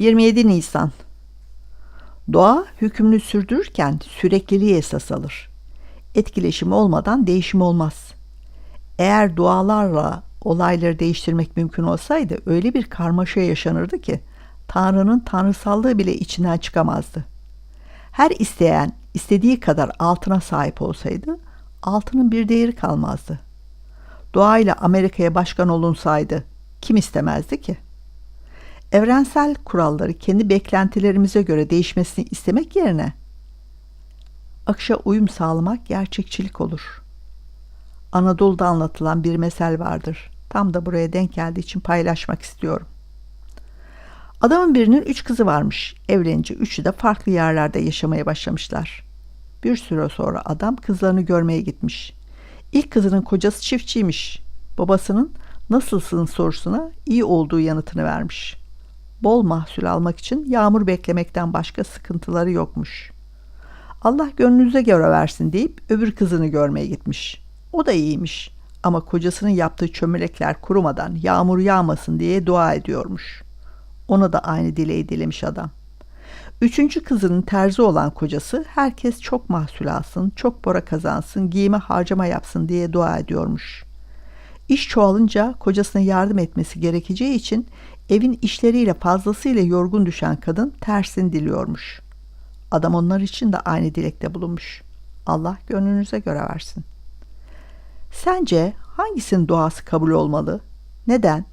27 Nisan Doğa hükmünü sürdürürken sürekliliği esas alır. Etkileşim olmadan değişim olmaz. Eğer dualarla olayları değiştirmek mümkün olsaydı öyle bir karmaşa yaşanırdı ki Tanrı'nın tanrısallığı bile içinden çıkamazdı. Her isteyen istediği kadar altına sahip olsaydı altının bir değeri kalmazdı. Doğayla Amerika'ya başkan olunsaydı kim istemezdi ki? Evrensel kuralları kendi beklentilerimize göre değişmesini istemek yerine akışa uyum sağlamak gerçekçilik olur. Anadolu'da anlatılan bir mesel vardır. Tam da buraya denk geldiği için paylaşmak istiyorum. Adamın birinin üç kızı varmış. Evlenince üçü de farklı yerlerde yaşamaya başlamışlar. Bir süre sonra adam kızlarını görmeye gitmiş. İlk kızının kocası çiftçiymiş. Babasının nasılsın sorusuna iyi olduğu yanıtını vermiş. Bol mahsul almak için yağmur beklemekten başka sıkıntıları yokmuş. Allah gönlünüze göre versin deyip öbür kızını görmeye gitmiş. O da iyiymiş ama kocasının yaptığı çömelekler kurumadan yağmur yağmasın diye dua ediyormuş. Ona da aynı dileği dilemiş adam. Üçüncü kızının terzi olan kocası herkes çok mahsul alsın, çok para kazansın, giyime harcama yapsın diye dua ediyormuş. İş çoğalınca kocasına yardım etmesi gerekeceği için evin işleriyle fazlasıyla yorgun düşen kadın tersini diliyormuş. Adam onlar için de aynı dilekte bulunmuş. Allah gönlünüze göre versin. Sence hangisinin duası kabul olmalı? Neden?